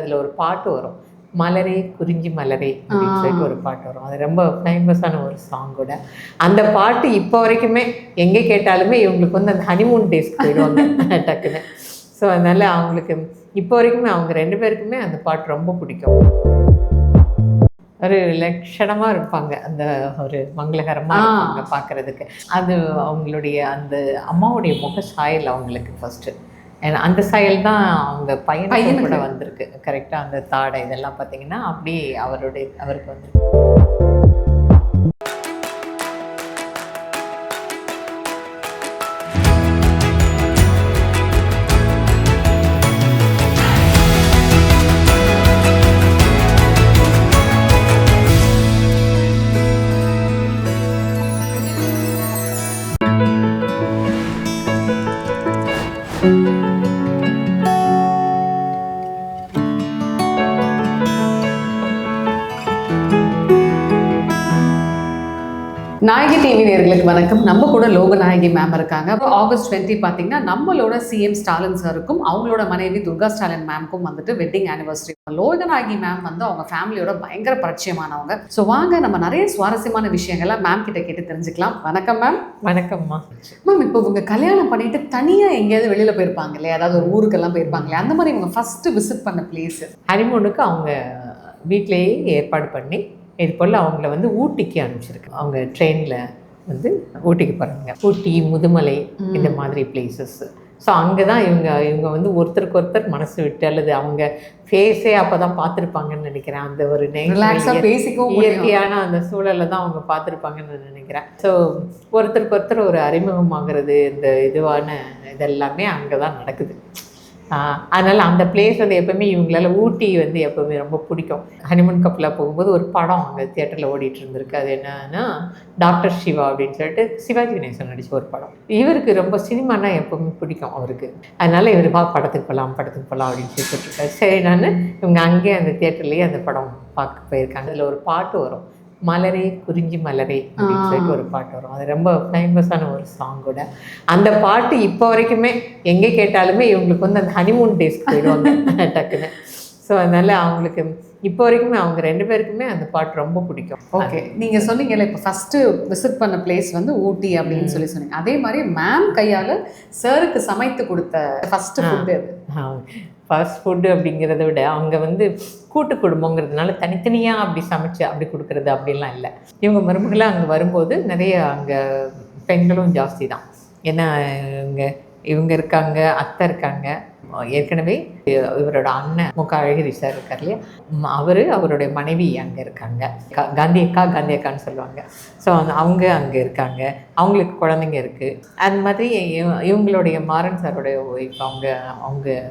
அதில் ஒரு பாட்டு வரும். மலரே குறிஞ்சி மலரே அப்படின்னு சொல்லிட்டு ஒரு பாட்டு வரும். அது ரொம்ப ஃபேமஸான ஒரு சாங் கூட. அந்த பாட்டு இப்போ வரைக்குமே எங்கே கேட்டாலுமே இவங்களுக்கு வந்து அந்த ஹனிமூன் டேஸ்க்கு போயிடுவாங்க. டக்குன்னு. ஸோ அதனால அவங்களுக்கு இப்போ வரைக்குமே அவங்க ரெண்டு பேருக்குமே அந்த பாட்டு ரொம்ப பிடிக்கும். ஒரு லட்சணமாக இருப்பாங்க. அந்த ஒரு மங்களகரமாக. இருப்பாங்க பார்க்கறதுக்கு அது அவங்களுடைய அந்த அம்மாவுடைய முக சாயல் அவங்களுக்கு ஃபர்ஸ்ட் ஏன்னா அந்த சாயல் தான் அவங்க பையனுக்கு. கூட வந்திருக்கு கரெக்டாக அந்த தாடை இதெல்லாம் பார்த்தீங்கன்னா அப்படி அவருடைய அவருக்கு வந்து நாயகி டிவி நேர்களுக்கு வணக்கம். நம்ம கூட லோகநாயகி மேம் இருக்காங்க. ஆகஸ்ட் டுவெண்ட்டி பார்த்தீங்கன்னா நம்மளோட சிஎம் ஸ்டாலின் சாருக்கும் அவங்களோட மனைவி துர்கா ஸ்டாலின் மேம்க்கும் வந்துட்டு வெட்டிங் ஆனிவர்சரி லோகநாயகி மேம் வந்து அவங்க ஃபேமிலியோட பயங்கர பரிச்சயமானவங்க. ஸோ வாங்க நம்ம நிறைய சுவாரஸ்யமான விஷயங்களை மேம் கிட்ட கேட்டு தெரிஞ்சுக்கலாம். வணக்கம் மேம் வணக்கம்மா. மேம் இப்போ இவங்க கல்யாணம் பண்ணிட்டு தனியாக எங்கேயாவது வெளியில போயிருப்பாங்க இல்லையா? அதாவது ஒரு ஊருக்கெல்லாம் போயிருப்பாங்க இல்லையா? அந்த மாதிரி இவங்க ஃபர்ஸ்ட் விசிட் பண்ண பிளேஸ் ஹனிமூனுக்கு அவங்க வீட்டிலேயே ஏற்பாடு பண்ணி இது போல் அவங்கள வந்து ஊட்டிக்கு அனுப்பிச்சிருக்கு அவங்க ட்ரெயினில் வந்து ஊட்டிக்கு போகிறாங்க ஊட்டி முதுமலை இந்த மாதிரி பிளேசஸ் ஸோ அங்கே தான் இவங்க இவங்க வந்து ஒருத்தருக்கு ஒருத்தர் மனசு விட்டு அல்லது அவங்க ஃபேஸே அப்போ தான் பார்த்துருப்பாங்கன்னு நினைக்கிறேன். அந்த ஒரு பேசிக்கவும் இயற்கையான அந்த சூழலை தான் அவங்க பார்த்துருப்பாங்கன்னு நான் நினைக்கிறேன். ஸோ ஒருத்தருக்கு ஒருத்தர் ஒரு அறிமுகமாகிறது இந்த இதுவான இதெல்லாமே அங்கே தான் நடக்குது. அதனால் அந்த பிளேஸ் வந்து எப்போவுமே இவங்களால ஊட்டி வந்து எப்போவுமே ரொம்ப பிடிக்கும். ஹனிமூன் கப்பலாக போகும்போது ஒரு படம் அங்கே தியேட்டரில் ஓடிட்டு இருந்திருக்கு. அது என்னன்னா டாக்டர் சிவா அப்படின்னு சொல்லிட்டு சிவாஜி கணேசன் நடித்த ஒரு படம். இவருக்கு ரொம்ப சினிமானா எப்போவுமே பிடிக்கும் அவருக்கு. அதனால் இவர் வா படத்துக்கு போகலாம் படத்துக்கு போகலாம் அப்படின்னு சொல்லிட்டு இருக்காரு. சரி நான் இவங்க அங்கேயே அந்த தியேட்டர்லேயே அந்த படம் பார்க்க போயிருக்காங்க. அதில் ஒரு பாட்டு வரும். மலரே குறிஞ்சி மலரே அப்படின்னு. சொல்லிட்டு ஒரு பாட்டு வரும். அது ரொம்ப ஃபேமஸான ஒரு சாங் கூட. அந்த பாட்டு இப்போ வரைக்குமே எங்கே கேட்டாலுமே இவங்களுக்கு வந்து அந்த ஹனிமூன் டேஸ்க்கு போயிடுவாங்க. டக்குன்னு. ஸோ அதனால அவங்களுக்கு இப்போ வரைக்குமே அவங்க ரெண்டு பேருக்குமே அந்த பாட்டு ரொம்ப பிடிக்கும். ஓகே நீங்க சொன்னீங்கல்ல இப்போ ஃபர்ஸ்ட் விசிட் பண்ண பிளேஸ் வந்து ஊட்டி அப்படின்னு சொல்லி சொன்னீங்க. அதே மாதிரி மேம் கையால சாருக்கு சமைத்து கொடுத்த ஃபர்ஸ்ட் ஃபுட் ஃபாஸ்ட் ஃபுட்டு அப்படிங்கிறத விட அவங்க வந்து கூட்டு குடும்பங்கிறதுனால தனித்தனியாக அப்படி சமைச்சு அப்படி கொடுக்குறது அப்படிலாம் இல்லை. இவங்க மருமகளாக அங்கே வரும்போது நிறைய அங்கே பெண்களும் ஜாஸ்தி தான். ஏன்னா இவங்க இவங்க இருக்காங்க அத்தை இருக்காங்க. ஏற்கனவே இவரோட அண்ணன் முக அழகிரி சார் இருக்கார் இல்லையா? அவர் அவருடைய மனைவி அங்கே இருக்காங்க. கா- காந்தி அக்கா காந்தி அக்கான்னு சொல்லுவாங்க. ஸோ அவங்க அங்கே இருக்காங்க. அவங்களுக்கு குழந்தைங்க இருக்குது அந்த மாதிரி இவ- இவங்களுடைய மாறன் சாரோடைய ஒய்ஃப் அவங்க அவங்க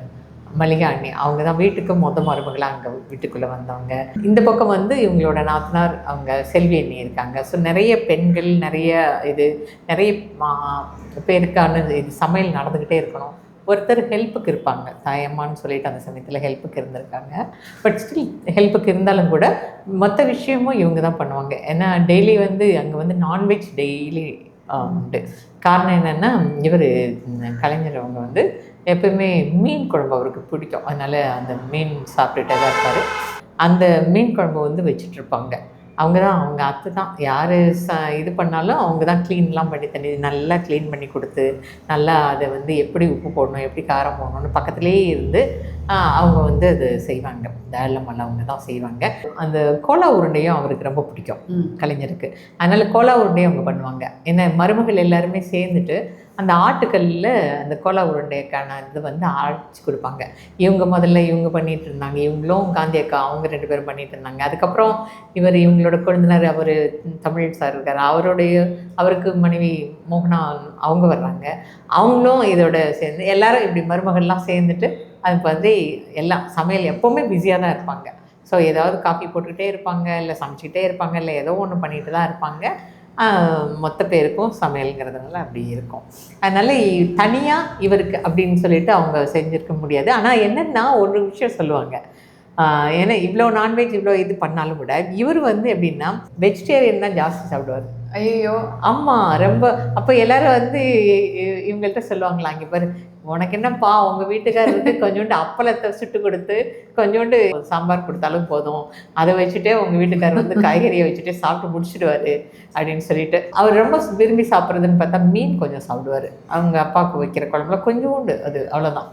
மல்லிகா அண்ணி அவங்க தான் வீட்டுக்கு மொத மருமகளாக அங்கே வீட்டுக்குள்ளே வந்தவங்க. இந்த பக்கம் வந்து இவங்களோட நாத்தனார் அவங்க செல்வி அண்ணி இருக்காங்க. ஸோ நிறைய பெண்கள் நிறைய இது நிறைய பேருக்கான இது சமையல் நடந்துக்கிட்டே இருக்கணும். ஒருத்தர் ஹெல்ப்புக்கு இருப்பாங்க. தாயம்மான்னு சொல்லிட்டு அந்த சமயத்தில் ஹெல்ப்புக்கு இருந்திருக்காங்க. பட் ஸ்டில் ஹெல்ப்புக்கு இருந்தாலும் கூட மற்ற விஷயமும் இவங்க தான் பண்ணுவாங்க. ஏன்னா டெய்லி வந்து அங்கே வந்து நான்வெஜ் டெய்லி உண்டு. காரணம் என்னென்னா இவர் கலைஞர் அவங்க வந்து எப்பவுமே மீன் குழம்பு அவருக்கு பிடிக்கும். அதனால் அந்த மீன் சாப்பிட்டுட்டே தான் இருப்பார். அந்த மீன் குழம்பு வந்து வச்சுட்டு இருப்பாங்க அவங்க தான் அவங்க அத்தை தான் யார் ச இது பண்ணாலும் அவங்க தான் க்ளீன்லாம் பண்ணி தண்ணி நல்லா க்ளீன் பண்ணி கொடுத்து நல்லா அதை வந்து எப்படி உப்பு போடணும் எப்படி காரம் போடணும்னு பக்கத்துலேயே இருந்து அவங்க வந்து அது செய்வாங்க. தாழமெல்லாம் அவங்க தான் செய்வாங்க. அந்த கோலா உருண்டையும் அவருக்கு ரொம்ப பிடிக்கும். கலைஞருக்கு. அதனால கோலா உருண்டையும் அவங்க பண்ணுவாங்க. ஏன்னா மருமகள் எல்லாருமே சேர்ந்துட்டு அந்த ஆட்டுக்கல்லில் அந்த கோலா உருண்டைக்கான இது வந்து அரைச்சி கொடுப்பாங்க. இவங்க முதல்ல இவங்க பண்ணிகிட்டு இருந்தாங்க. இவங்களும் காந்தி அக்கா அவங்க ரெண்டு பேரும் பண்ணிகிட்டு இருந்தாங்க. அதுக்கப்புறம் இவர் இவங்களோட குழந்தைனர் அவர் தமிழ் சார் இருக்கார். அவருடைய அவருக்கு மனைவி மோகனா அவங்க வர்றாங்க. அவங்களும் இதோட சேர்ந்து எல்லாரும் இப்படி மருமகள்லாம் சேர்ந்துட்டு அதுக்கு வந்து எல்லாம் சமையல் எப்போவுமே பிஸியாக தான் இருப்பாங்க. ஸோ ஏதாவது காஃபி போட்டுக்கிட்டே இருப்பாங்க இல்லை சமைச்சிக்கிட்டே இருப்பாங்க இல்லை ஏதோ ஒன்று பண்ணிட்டு தான் இருப்பாங்க. மொத்த பேருக்கும் சமையல்ங்கிறதுனால அப்படி இருக்கும். அதனால தனியாக இவருக்கு அப்படின்னு சொல்லிட்டு அவங்க செஞ்சுருக்க முடியாது. ஆனால் என்னென்னா ஒரு விஷயம் சொல்லுவாங்க. ஏன்னா இவ்வளோ நான்வெஜ் இவ்வளோ இது பண்ணாலும் கூட இவர் வந்து எப்படின்னா வெஜிடேரியன் தான் ஜாஸ்தி சாப்பிடுவார். ஐயோ ஆமாம் ரொம்ப அப்போ எல்லாரும் வந்து இவங்கள்ட்ட சொல்லுவாங்களா இங்கே பாரு உனக்கு என்னப்பா உங்க வீட்டுக்காரருக்கு கொஞ்சோண்டு அப்பளத்தை சுட்டு கொடுத்து கொஞ்சோண்டு சாம்பார் கொடுத்தாலும் போதும். அதை வச்சுட்டே உங்க வீட்டுக்காரர் வந்து காய்கறியை வச்சுட்டே சாப்பிட்டு முடிச்சிடுவாரு அப்படின்னு சொல்லிட்டு. அவர் ரொம்ப விரும்பி சாப்பிட்றதுன்னு பார்த்தா மீன் கொஞ்சம் சாப்பிடுவாரு. அவங்க அப்பாவுக்கு வைக்கிற குழம்புல கொஞ்சோண்டு அது அவ்வளோதான்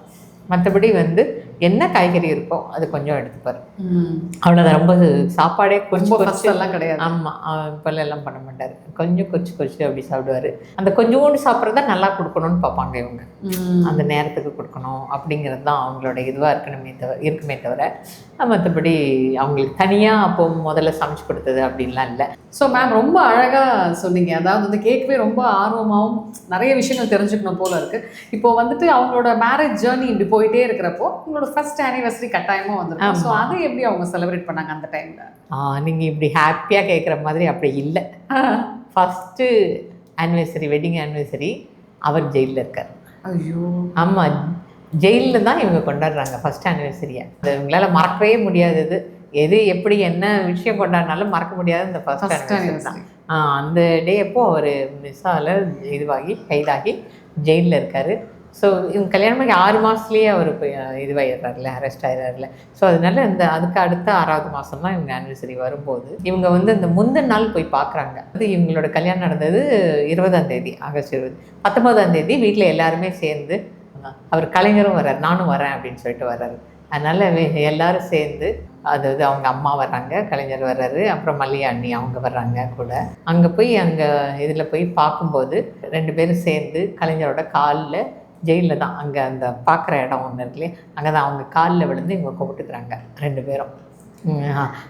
மற்றபடி வந்து என்ன காய்கறி இருக்கோ அது கொஞ்சம் எடுத்துப்பாரு அவ்வளோதான் ரொம்ப சாப்பாடே கொஞ்சம் எல்லாம் கிடையாது. ஆமாம் இப்போல்லாம் எல்லாம் பண்ண மாட்டார். கொஞ்சம் கொச்சு கொச்சு அப்படி சாப்பிடுவாரு. அந்த கொஞ்சோண்டு சாப்பிட்றத நல்லா கொடுக்கணும்னு பார்ப்பாங்க இவங்க. அந்த நேரத்துக்கு கொடுக்கணும் அப்படிங்கிறது தான் அவங்களோட இதுவாக இருக்கணுமே தவிர இருக்குமே தவிர மற்றபடி அவங்களுக்கு தனியாக அப்போ முதல்ல சமைச்சு கொடுத்தது அப்படின்லாம் இல்லை. ஸோ மேம் ரொம்ப அழகாக சொன்னீங்க. அதாவது வந்து கேட்கவே ரொம்ப ஆர்வமாகவும் நிறைய விஷயங்கள் தெரிஞ்சுக்கணும் போல இருக்கு. இப்போ வந்துட்டு அவங்களோட மேரேஜ் ஜேர்னி இப்படி போயிட்டே இருக்கிறப்போ உங்களோட ஃபர்ஸ்ட் ஆனிவர்சரி கட்டாயமாக வந்துருக்கும். ஸோ. அதை எப்படி அவங்க செலிப்ரேட் பண்ணாங்க அந்த டைமில் நீங்கள் இப்படி ஹாப்பியாக கேட்குற மாதிரி அப்படி இல்லை. ஃபஸ்ட்டு ஆனிவர்சரி வெட்டிங் ஆனிவர்சரி அவர் ஜெயிலில் இருக்கார். ஐயோ. ஆமாம் ஜெயிலில் தான் இவங்க கொண்டாடுறாங்க ஃபர்ஸ்ட் ஆனிவர்சரியை அது இவங்களால மறக்கவே முடியாதது எது எப்படி என்ன விஷயம் கொண்டாடினாலும் மறக்க முடியாத இந்த ஃபர்ஸ்ட் ஆனிவர்சரி அந்த டே அப்போ அவர் மிஸ்ஸால் இதுவாகி கைதாகி ஜெயிலில் இருக்கார். ஸோ இவங்க கல்யாணம் பண்ணி ஆறு மாதத்துலேயே அவர் போய் இதுவாகிடுறாருல அரெஸ்ட் ஆயிடுறாருல. ஸோ அதனால இந்த அதுக்கு அடுத்த ஆறாவது மாதம் தான் இவங்க ஆனிவர்சரி வரும்போது இவங்க வந்து இந்த முந்தின நாள் போய் பார்க்குறாங்க அது இவங்களோட கல்யாணம் நடந்தது இருபதாம் தேதி ஆகஸ்ட் இருபது. பத்தொன்பதாம் தேதி வீட்டில் எல்லாருமே சேர்ந்து அவர் கலைஞரும் வர்றார் நானும் வரேன் அப்படின்னு சொல்லிட்டு வர்றாரு. அதனால எல்லாரும் சேர்ந்து அதாவது அவங்க அம்மா வர்றாங்க கலைஞர் வர்றாரு அப்புறம் மல்லிகா அண்ணி அவங்க வர்றாங்க கூட. அங்கே போய் அங்கே இதில் போய் பார்க்கும்போது ரெண்டு பேரும் சேர்ந்து கலைஞரோட காலில் ஜெயிலில் தான். அங்கே அந்த பார்க்குற இடம் ஒன்று இருக்குல்லையே அங்கே தான் அவங்க காலில் விழுந்து இவங்க கும்பிட்டுக்கிறாங்க ரெண்டு பேரும்.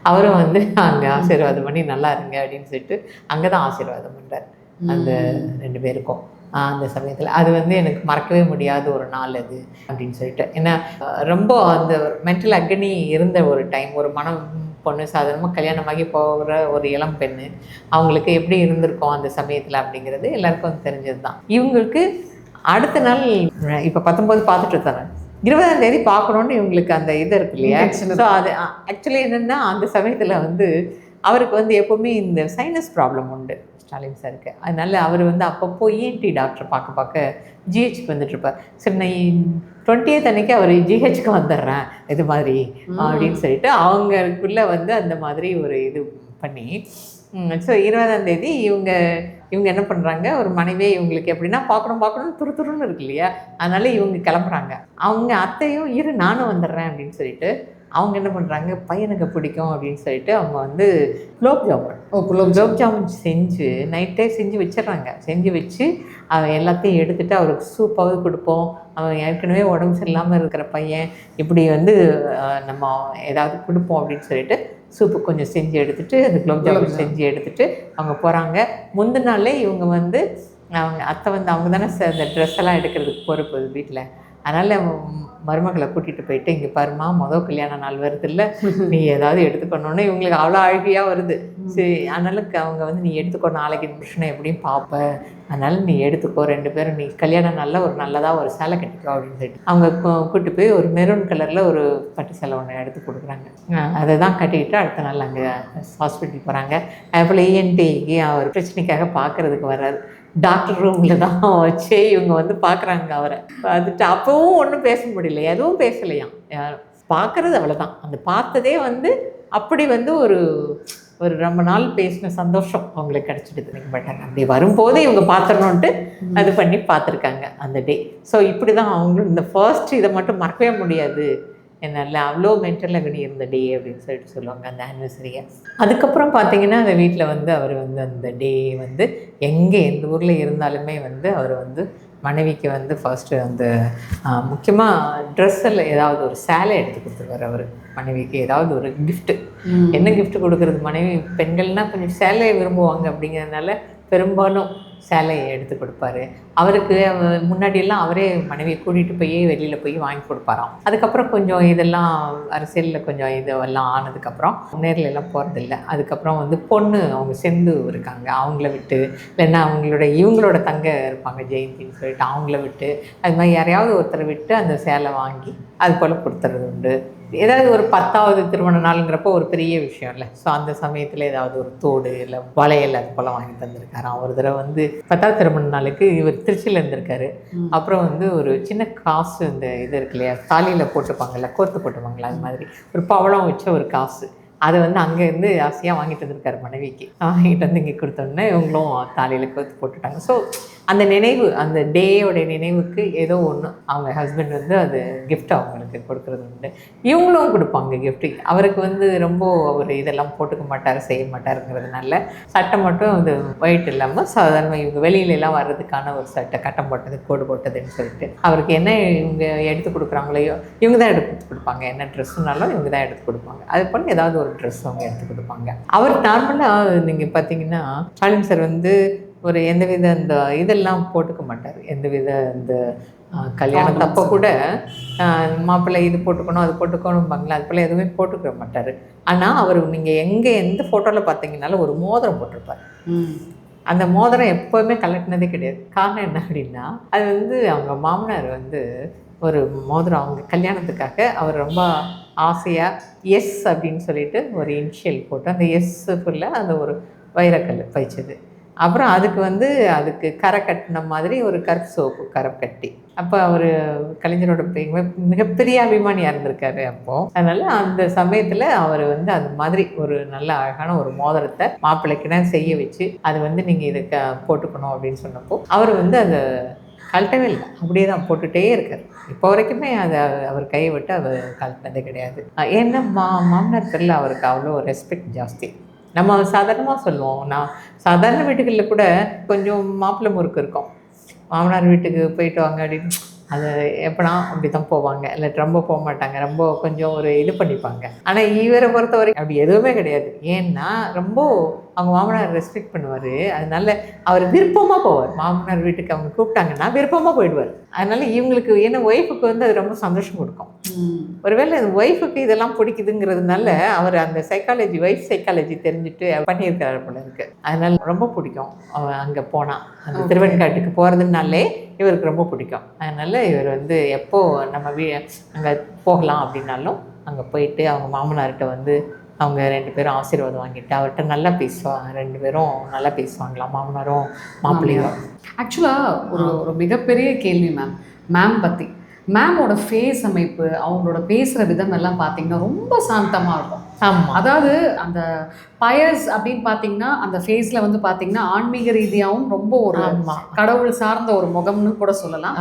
அவரும் வந்து அங்கே ஆசீர்வாதம் பண்ணி நல்லா இருங்க அப்படின்னு சொல்லிட்டு அங்கே தான் ஆசீர்வாதம் பண்ணுறாரு அந்த ரெண்டு பேருக்கும். அந்த சமயத்தில். அது வந்து எனக்கு மறக்கவே முடியாத ஒரு நாள் அது அப்படின்னு சொல்லிட்டு. ஏன்னா ரொம்ப அந்த மென்டல் அக்னி இருந்த ஒரு டைம் ஒரு மனம் பொண்ணு சாதாரணமாக கல்யாணமாகி போகிற ஒரு இளம் பெண்ணு அவங்களுக்கு எப்படி இருந்திருக்கும் அந்த சமயத்தில் அப்படிங்கிறது எல்லாருக்கும் தெரிஞ்சது தான் இவங்களுக்கு அடுத்த நாள் இப்போ பத்தொம்போது பார்த்துட்டு இருக்காங்க இருபதாம் தேதி பார்க்கணுன்னு இவங்களுக்கு அந்த இது இருக்கு இல்லையா? ஸோ அது ஆக்சுவலி என்னென்னா அந்த சமயத்தில் வந்து அவருக்கு வந்து எப்போவுமே இந்த சைனஸ் ப்ராப்ளம் உண்டு ஸ்டாலின் சாருக்கு. அதனால அவர் வந்து அப்பப்போ இஎன்டி டாக்டர் பார்க்க பார்க்க ஜிஹெச்க்கு வந்துட்டுருப்பார் சரி நான் டுவெண்ட்டியத் அன்னைக்கு அவர் ஜிஹெச்க்கு வந்துடுறேன் இது மாதிரி அப்படின்னு சொல்லிட்டு அவங்களுக்குள்ள வந்து அந்த மாதிரி ஒரு இது பண்ணி ஸோ இருபதாம் தேதி இவங்க இவங்க என்ன பண்ணுறாங்க ஒரு மனைவி இவங்களுக்கு எப்படின்னா பார்க்கணும் பார்க்கணும் துரு துருன்னு இருக்கு இல்லையா? அதனால இவங்க கிளம்புறாங்க. அவங்க அத்தையும் இரு நானும் வந்துடுறேன் அப்படின்னு சொல்லிட்டு அவங்க என்ன பண்ணுறாங்க பையனுக்கு பிடிக்கும் அப்படின்னு சொல்லிட்டு அவங்க வந்து குலோப் ஜாமுன். ஓ குலோப் குலோப் ஜாமுன். செஞ்சு நைட்டே செஞ்சு வச்சிடுறாங்க. செஞ்சு வச்சு அவன் எல்லாத்தையும் எடுத்துட்டு அவருக்கு சூப்பாவது கொடுப்போம். அவன் ஏற்கனவே உடம்பு சரியில்லாமல் இருக்கிற பையன் இப்படி வந்து நம்ம ஏதாவது கொடுப்போம் அப்படின்னு சொல்லிட்டு சூப்பு கொஞ்சம் செஞ்சு எடுத்துட்டு அந்த குலோப் ஜாமுன். செஞ்சு எடுத்துட்டு அவங்க போகிறாங்க முந்தின நாளே இவங்க வந்து அவங்க அத்தை வந்து அவங்க தானே இந்த ட்ரெஸ் எல்லாம் எடுக்கிறதுக்கு பொறுப்பு வீட்டில் அதனால் மருமகளை கூட்டிகிட்டு போயிட்டு இங்கே பாருமா மொதல் கல்யாண நாள் வருது இல்லை நீ ஏதாவது எடுத்துக்கணுன்னு இவங்களுக்கு அவ்வளோ அழகியாக வருது. சரி அதனால அவங்க வந்து நீ எடுத்துக்கோ நாளைக்கு புருஷனை எப்படியும் பார்ப்ப அதனால நீ எடுத்துக்கோ ரெண்டு பேரும் நீ கல்யாண நாளில் ஒரு நல்லதாக ஒரு சேலை கட்டிக்கோ அப்படின்னு சொல்லிட்டு. அவங்க கூட்டி போய் ஒரு மெரூன் கலரில் ஒரு பட்டு சேலை ஒன்று எடுத்து கொடுக்குறாங்க. அதை தான் கட்டிக்கிட்டு அடுத்த நாள் அங்கே ஹாஸ்பிட்டல் போகிறாங்க அதுபோல் இஎன்டிக்கு அவர் பிரச்சனைக்காக பார்க்கறதுக்கு வர்றாரு. டாக்டர் ரூமில் தான் வச்சே இவங்க வந்து பார்க்குறாங்க அவரை. பார்த்துட்டு அப்பவும் ஒன்றும் பேச முடியல. எதுவும் பேசலையாம் யாரும். பார்க்குறது அவ்வளோதான் அந்த பார்த்ததே வந்து அப்படி வந்து ஒரு ஒரு ரொம்ப நாள் பேசின சந்தோஷம் அவங்களுக்கு கிடச்சிடுது. பட் அப்படி வரும்போது இவங்க பார்த்துடணுன்ட்டு அது பண்ணி பார்த்துருக்காங்க அந்த டே. ஸோ இப்படி தான் அவங்களும் இந்த ஃபர்ஸ்ட் இதை மட்டும் மறக்கவே முடியாது. என்னால் அவ்வளோ மென்டல் அகனி இருந்த டே அப்படின்னு சொல்லிட்டு சொல்லுவாங்க அந்த ஆனிவர்சரியை அதுக்கப்புறம் பார்த்தீங்கன்னா அந்த வீட்டில் வந்து அவர் வந்து அந்த டே வந்து எங்கே எந்த ஊரில் இருந்தாலுமே வந்து அவர் வந்து மனைவிக்கு வந்து ஃபர்ஸ்ட்டு அந்த முக்கியமாக ட்ரெஸ்ஸில் ஏதாவது ஒரு சேலை எடுத்து கொடுத்துருவார் அவர். மனைவிக்கு ஏதாவது ஒரு gift. என்ன gift கொடுக்கறது? மனைவி பெண்கள்னால் கொஞ்சம் சேலையை விரும்புவாங்க அப்படிங்கிறதுனால பெரும்பாலும் சேலையை எடுத்து கொடுப்பாரு. அவருக்கு அவ- முன்னாடியெல்லாம் அவரே மனைவியை கூட்டிகிட்டு போய் வெளியில் போய் வாங்கி கொடுப்பாராம். அதுக்கப்புறம் கொஞ்சம் இதெல்லாம் அரசியலில் கொஞ்சம் இதெல்லாம் ஆனதுக்கப்புறம் நேரில் எல்லாம் போகிறதில்ல அதுக்கப்புறம் வந்து பொண்ணு அவங்க செந்து இருக்காங்க. அவங்கள விட்டு இல்லைன்னா அவங்களோட இவங்களோட தங்க இருப்பாங்க ஜெயந்தின்னு சொல்லிட்டு அவங்கள விட்டு அது மாதிரி யாரையாவது ஒருத்தரை விட்டு அந்த சேலை வாங்கி அது போல் கொடுத்துறது உண்டு ஏதாவது ஒரு பத்தாவது திருமண நாளுங்கிறப்போ ஒரு பெரிய விஷயம் இல்லை. ஸோ அந்த சமயத்தில் ஏதாவது ஒரு தோடு இல்லை வளையல் அது போல் வாங்கி தந்திருக்காராம் ஒரு தடவை வந்து பத்தாவது திருமண நாளுக்கு இவர் திருச்சியில் இருந்திருக்காரு. அப்புறம் வந்து ஒரு சின்ன காசு இந்த இது இருக்கு இல்லையா தாலியில் போட்டுப்பாங்கல்ல கோர்த்து போட்டுப்பாங்கல்ல அது மாதிரி. ஒரு பவளம் வச்ச ஒரு காசு. அதை வந்து அங்கேருந்து ஆசையாக வாங்கிட்டு வந்திருக்காரு மனைவிக்கு. வாங்கிட்டு வந்து இங்கே கொடுத்தோன்னே இவங்களும் தாலியில் கோர்த்து போட்டுட்டாங்க. ஸோ அந்த நினைவு அந்த டேயோட நினைவுக்கு ஏதோ ஒன்று அவங்க ஹஸ்பண்ட் வந்து அது கிஃப்ட் அவங்களுக்கு கொடுக்குறது உண்டு. இவங்களும் கொடுப்பாங்க கிஃப்ட் அவருக்கு வந்து ரொம்ப அவர் இதெல்லாம் போட்டுக்க மாட்டார் செய்ய மாட்டாருங்கிறதுனால சட்டை மட்டும் அது ஒயிட் இல்லாமல் சாதாரணமாக இவங்க வெளியிலலாம் வர்றதுக்கான ஒரு சட்டை கட்டம் போட்டது கோடு போட்டதுன்னு சொல்லிட்டு அவருக்கு என்ன இவங்க எடுத்து கொடுக்குறாங்களையோ இவங்க தான் எடுத்து கொடுப்பாங்க. என்ன ட்ரெஸ்ஸுனாலும் இவங்க தான் எடுத்து கொடுப்பாங்க. அது போல் ஏதாவது ஒரு ட்ரெஸ் அவங்க எடுத்து கொடுப்பாங்க. அவர் நார்மலாக நீங்கள் பார்த்தீங்கன்னா ஸ்டாலின் சார் வந்து ஒரு எந்தவித இந்த இதெல்லாம் போட்டுக்க மாட்டார். எந்தவித இந்த ஆஹ், கல்யாணத்தப்போ கூட மாப்பிள்ளை இது போட்டுக்கணும் அது போட்டுக்கணும்பாங்களா அது போல் எதுவுமே போட்டுக்க மாட்டார். ஆனால் அவர் நீங்கள் எங்கே எந்த ஃபோட்டோவில் பார்த்தீங்கன்னாலும் ஒரு மோதிரம் போட்டிருப்பார். அந்த மோதிரம் எப்போவுமே கலட்டினதே கிடையாது. காரணம் என்ன அப்படின்னா அது வந்து அவங்க மாமனார் வந்து ஒரு மோதிரம் அவங்க கல்யாணத்துக்காக அவர் ரொம்ப ஆசையாக எஸ் அப்படின்னு சொல்லிட்டு ஒரு இனிஷியல் போட்டு அந்த எஸ் ஃபுல்லாக அந்த ஒரு வைரக்கல் பயிச்சது அப்புறம் அதுக்கு வந்து அதுக்கு கரை கட்டின மாதிரி ஒரு கருப்பு சோப்பு கரை கட்டி. அப்போ அவர் கலைஞரோட பெ- மிகப்பெரிய அபிமானியாக இருந்திருக்காரு அப்போது அதனால் அந்த சமயத்தில் அவர் வந்து அந்த மாதிரி ஒரு நல்ல அழகான ஒரு மோதிரத்தை மாப்பிள்ளைக்குனா செய்ய வச்சு அது வந்து நீங்கள் இதை க போட்டுக்கணும் அப்படின்னு சொன்னப்போ அவர் வந்து அதை கழட்டவே இல்லை. அப்படியே தான் போட்டுகிட்டே இருக்கார். இப்போ வரைக்குமே அதை அவர் கையை விட்டு அவர் கழட்டினதே கிடையாது. ஏன்னா மா மாமனார் பேரில் அவருக்கு அவ்வளோ ரெஸ்பெக்ட் ஜாஸ்தி. நம்ம சாதாரணமாக சொல்லுவோம். நான் சாதாரண வீட்டுகளில் கூட கொஞ்சம் மாப்பிள்ளை முறுக்கு இருக்கும். மாமனார் வீட்டுக்கு போயிட்டு வாங்க அப்படின்னு. அது எப்படா அப்படி தான் போவாங்க. இல்லை ரொம்ப போக மாட்டாங்க. ரொம்ப கொஞ்சம் ஒரு இது பண்ணிப்பாங்க. ஆனால் இவரை பொறுத்த வரைக்கும் அப்படி எதுவுமே கிடையாது. ஏன்னா ரொம்ப அவங்க மாமனார் ரெஸ்பெக்ட் பண்ணுவார். அதனால அவர் விருப்பமாக போவார். மாமனார் வீட்டுக்கு அவங்க கூப்பிட்டாங்கன்னா விருப்பமாக போயிடுவார். அதனால இவங்களுக்கு ஏன்னா ஒய்ஃபுக்கு வந்து அது ரொம்ப சந்தோஷம் கொடுக்கும். ஒருவேளை ஒய்ஃபுக்கு இதெல்லாம் பிடிக்குதுங்கிறதுனால அவர் அந்த சைக்காலஜி ஒய்ஃப் சைக்காலஜி தெரிஞ்சுட்டு பண்ணியிருக்காரு போல இருக்கு. அதனால ரொம்ப பிடிக்கும். அவன் அங்கே போனால் அந்த. திருவெண்காட்டுக்கு போகிறதுனாலே இவருக்கு ரொம்ப பிடிக்கும். அதனால இவர் வந்து எப்போ நம்ம வீ அங்கே போகலாம் அப்படின்னாலும் அங்கே போயிட்டு அவங்க மாமனார்கிட்ட வந்து அவங்க ரெண்டு பேரும் ஆசீர்வாதம் வாங்கிட்டு அவர்கிட்ட நல்லா பேசுவாங்க ரெண்டு பேரும் நல்லா பேசுவாங்களாம் மாமனாரும் மாப்பிள்ளையும். ஆக்சுவலாக ஒரு ஒரு மிகப்பெரிய கேள்வி மேம் மேம் பற்றி மேமோட ஃபேஸ் அமைப்பு அவங்களோட பேசுகிற விதம் எல்லாம் பார்த்தீங்கன்னா ரொம்ப சாந்தமாக இருக்கும். அதாவது அந்த பயஸ் அப்படின்னு பார்த்தீங்கன்னா அந்த ஃபேஸில் வந்து பார்த்தீங்கன்னா ஆன்மீக ரீதியாகவும் ரொம்ப ஒரு கடவுள் சார்ந்த ஒரு முகம்னு கூட சொல்லலாம்.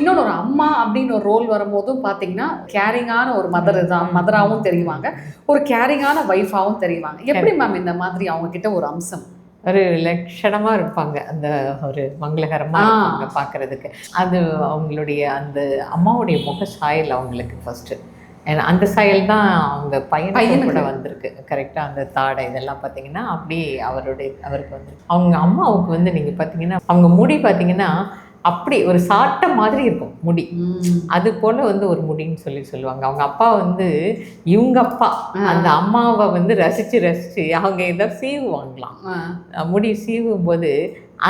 இன்னொன்று ஒரு அம்மா அப்படின்னு ஒரு ரோல் வரும்போதும் பார்த்தீங்கன்னா கேரிங்கான ஒரு மதர் தான். மதராகவும் தெரியுவாங்க ஒரு கேரிங்கான ஒய்ஃபாகவும் தெரியுவாங்க எப்படி மேம் இந்த மாதிரி அவங்க கிட்ட ஒரு அம்சம்? ஒரு லட்சணமாக இருப்பாங்க. அந்த ஒரு மங்களகரமாக பார்க்கறதுக்கு அது அவங்களுடைய அந்த அம்மாவுடைய முக சாயல் அவங்களுக்கு ஃபர்ஸ்ட் ஏன்னா அந்த சாயல் தான் அவங்க பையனுக்கு. கூட வந்திருக்கு. கரெக்டாக அந்த தாடை இதெல்லாம் பார்த்தீங்கன்னா அப்படி அவருடைய அவருக்கு வந்து அவங்க அம்மாவுக்கு வந்து நீங்கள் பார்த்தீங்கன்னா அவங்க முடி பார்த்தீங்கன்னா அப்படி ஒரு சாட்டை மாதிரி இருக்கும் முடி. அது போல வந்து ஒரு முடின்னு சொல்லி சொல்லுவாங்க. அவங்க அப்பா வந்து இவங்க அப்பா. அந்த அம்மாவை வந்து ரசிச்சு ரசிச்சு அவங்க ஏதோ சீவுவாங்களாம். முடி சீவும் போது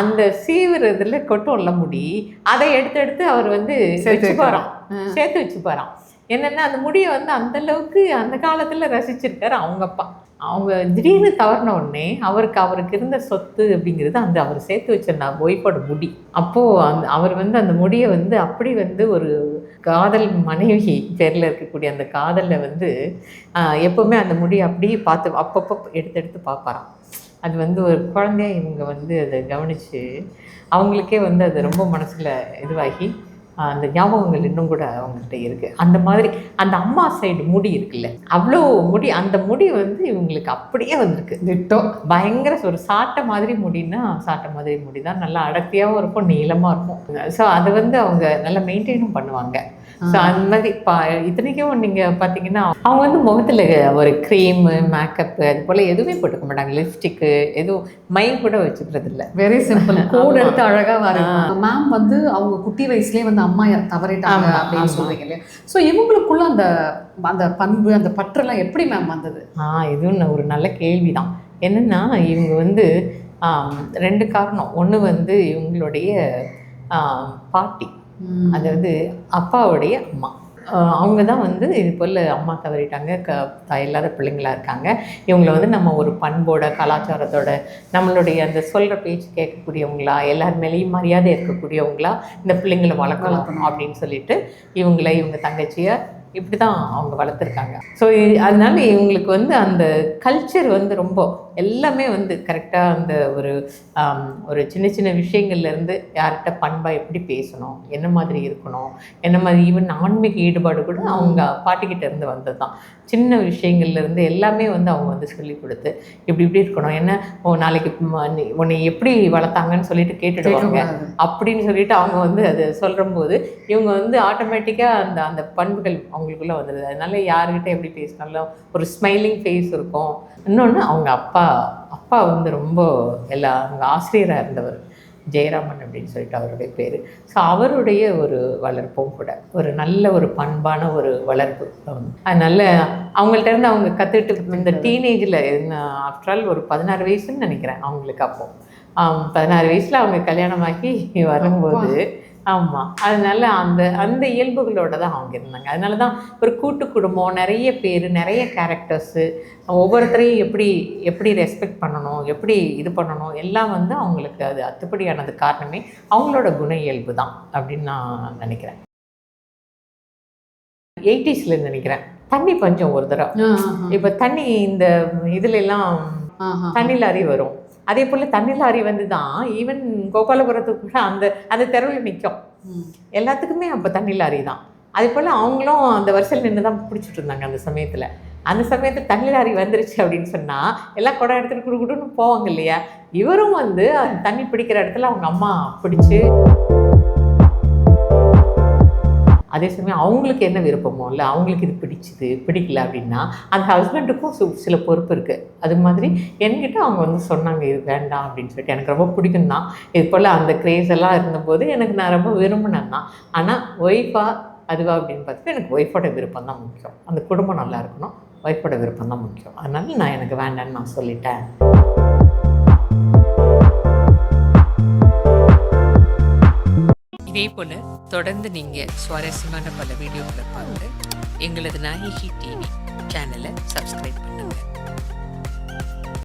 அந்த சீவுறதுல கொட்டும்ல முடி. அதை எடுத்து எடுத்து அவர் வந்து சேர்த்து வச்சுப்பாராம். சேர்த்து வச்சுப்பாராம் என்னன்னா அந்த முடியை வந்து அந்த அளவுக்கு அந்த காலத்துல ரசிச்சிருக்காரு அவங்க அப்பா. அவங்க திடீர்னு தவறின உடனே அவருக்கு அவருக்கு இருந்த சொத்து அப்படிங்கிறது அந்த அவர் சேர்த்து வச்சிருந்த ஒய்ஃபோட முடி. அப்போது அந்த அவர் வந்து அந்த முடியை வந்து அப்படி வந்து ஒரு காதல் மனைவி பேரில் இருக்கக்கூடிய அந்த காதலில் வந்து எப்போவுமே எப்பவுமே அந்த முடியை அப்படியே பார்த்து அப்பப்போ எடுத்து எடுத்து பார்ப்பாராம். அது வந்து ஒரு குழந்தைய இவங்க வந்து அதை கவனித்து அவங்களுக்கே வந்து அது ரொம்ப மனசில் இதுவாகி அந்த ஞாபகங்கள் இன்னும் கூட அவங்கள்ட்ட இருக்குது அந்த மாதிரி அந்த அம்மா சைடு முடி இருக்குல்ல அவ்வளோ முடி அந்த முடி வந்து இவங்களுக்கு அப்படியே வந்திருக்கு. திட்டோ பயங்கர ஒரு சாட்டை மாதிரி முடின்னா சாட்டை மாதிரி முடி தான் நல்லா அடர்த்தியாகவும் இருக்கும் நீளமாக இருக்கும். ஸோ அதை வந்து அவங்க நல்லா மெயின்டைனும் பண்ணுவாங்க. ஸோ அந்த மாதிரி பா இத்தனைக்கும் நீங்கள் பார்த்தீங்கன்னா அவங்க வந்து முகத்தில் ஒரு க்ரீமு மேக்கப்பு அது போல் எதுவுமே போட்டுக்க மாட்டாங்க. லிப்ஸ்டிக்கு எதுவும் மை கூட வச்சுக்கிறது இல்லை வெரி சிம்பிள் கோட். எடுத்து அழகா வரும் மேம் வந்து அவங்க குட்டி வயசுலயே வந்து அம்மா தவறிட்டாங்க அப்படின்னு. சொல்றீங்க இல்லையா? ஸோ இவங்களுக்குள்ள அந்த அந்த பண்பு அந்த பற்றெல்லாம் எப்படி மேம் வந்தது? ஆ இதுவும் ஒரு நல்ல கேள்வி தான் என்னென்னா இவங்க வந்து ரெண்டு காரணம். ஒன்று வந்து இவங்களுடைய பாட்டி. அதாவது அப்பாவுடைய அம்மா. அவங்க தான் வந்து இது போல் அம்மா தவறிட்டாங்க. க இல்லாத பிள்ளைங்களா இருக்காங்க. இவங்களை வந்து நம்ம ஒரு பண்போட கலாச்சாரத்தோட நம்மளுடைய அந்த சொல்கிற பேச்சு கேட்கக்கூடியவங்களா எல்லார் மேலேயும் மரியாதை இருக்கக்கூடியவங்களா இந்த பிள்ளைங்களை வளர்க்கணும். அப்படின்னு சொல்லிட்டு இவங்களை இவங்க தங்கச்சியை இப்படி தான் அவங்க வளர்த்துருக்காங்க. ஸோ அதனால இவங்களுக்கு வந்து அந்த கல்ச்சர் வந்து ரொம்ப எல்லாமே வந்து கரெக்டாக அந்த ஒரு ஒரு சின்ன சின்ன விஷயங்கள்லேருந்து யார்கிட்ட பண்பாக எப்படி பேசணும் என்ன மாதிரி இருக்கணும் என்ன மாதிரி ஈவன் ஆன்மீக ஈடுபாடு கூட அவங்க பாட்டிக்கிட்ட இருந்து வந்தது தான் சின்ன விஷயங்கள்லேருந்து எல்லாமே வந்து அவங்க வந்து சொல்லி கொடுத்து இப்படி இப்படி இருக்கணும் என்ன ஓ நாளைக்கு உன்னை எப்படி வளர்த்தாங்கன்னு சொல்லிட்டு கேட்டுடுவாங்க. அப்படின்னு சொல்லிட்டு அவங்க வந்து அதை சொல்லும்போது இவங்க வந்து ஆட்டோமேட்டிக்காக அந்த அந்த பண்புகள் அவங்களுக்குள்ள வந்துடுது அதனால யாருக்கிட்ட எப்படி பேசினாலும் ஒரு ஸ்மைலிங் ஃபேஸ் இருக்கும். இன்னொன்று அவங்க அப்பா அப்பா வந்து ரொம்ப எல்லா அவங்க ஆசிரியராக இருந்தவர். ஜெயராமன் அப்படின்னு சொல்லிட்டு அவருடைய பேர். ஸோ அவருடைய ஒரு வளர்ப்பும் கூட ஒரு நல்ல ஒரு பண்பான ஒரு வளர்ப்பு. அதனால அவங்கள்ட்ட இருந்து அவங்க கற்றுக்கிட்டு இந்த டீனேஜில் ஆஃப்டர் ஆல் ஒரு பதினாறு வயசுன்னு நினைக்கிறேன் அவங்களுக்கு அப்போ. ஆம், பதினாறு வயசில் அவங்க கல்யாணமாகி வரும்போது ஆமாம் அதனால அந்த அந்த இயல்புகளோட தான் அவங்க இருந்தாங்க. அதனால தான் ஒரு கூட்டு குடும்பம் நிறைய பேர் நிறைய கேரக்டர்ஸு ஒவ்வொருத்தரையும் எப்படி எப்படி ரெஸ்பெக்ட் பண்ணணும் எப்படி இது பண்ணணும் எல்லாம் வந்து அவங்களுக்கு அது அத்துப்படியானது காரணமே அவங்களோட குண இயல்பு தான் அப்படின்னு நான் நினைக்கிறேன். எயிட்டிஸில் நினைக்கிறேன். தண்ணி பஞ்சம் ஒரு தடவை. இப்போ தண்ணி இந்த இதுல எல்லாம். தண்ணி லாரி வரும். அதே போல் தண்ணி லாரி வந்து தான் ஈவன் கோபாலபுரத்துக்கு கூட அந்த அந்த தெருவில் நிற்கும். எல்லாத்துக்குமே அப்போ தண்ணி லாரி தான் அதே போல் அவங்களும் அந்த வரிசையில் நின்று தான் பிடிச்சிட்டு இருந்தாங்க அந்த சமயத்தில். அந்த சமயத்தில் தண்ணி லாரி வந்துருச்சு அப்படின்னு சொன்னால் எல்லாம் குடம் எடுத்துகிட்டு குடு குடுன்னு போவாங்க இல்லையா? இவரும் வந்து அந்த தண்ணி பிடிக்கிற இடத்துல அவங்க அம்மா பிடிச்சு அதே சமயம் அவங்களுக்கு என்ன விருப்பமோ இல்லை அவங்களுக்கு இது பிடிச்சிது பிடிக்கல அப்படின்னா அந்த ஹஸ்பண்டுக்கும் சு சில பொறுப்பு இருக்குது அது மாதிரி என்கிட்ட அவங்க வந்து சொன்னாங்க இது வேண்டாம் அப்படின்னு சொல்லிட்டு. எனக்கு ரொம்ப பிடிக்கும் தான் இது போல் அந்த கிரேஸ் எல்லாம் இருந்தபோது எனக்கு நான் ரொம்ப விரும்பினேன் தான் ஆனால் ஒய்ஃபா அதுவா அப்படின்னு பார்த்துட்டு எனக்கு ஒய்ஃபோட விருப்பம் தான் முக்கியம். அந்த குடும்பம் நல்லா இருக்கணும் ஒய்ஃபோட விருப்பம் தான் முக்கியம். அதனால நான் எனக்கு வேண்டான்னு நான் சொல்லிட்டேன். இதே போல் தொடர்ந்து நீங்கள் சுவாரஸ்யமான பல வீடியோக்களை பார்த்து எங்களது நாயகி டிவி சேனலை சப்ஸ்கிரைப் பண்ணுங்கள்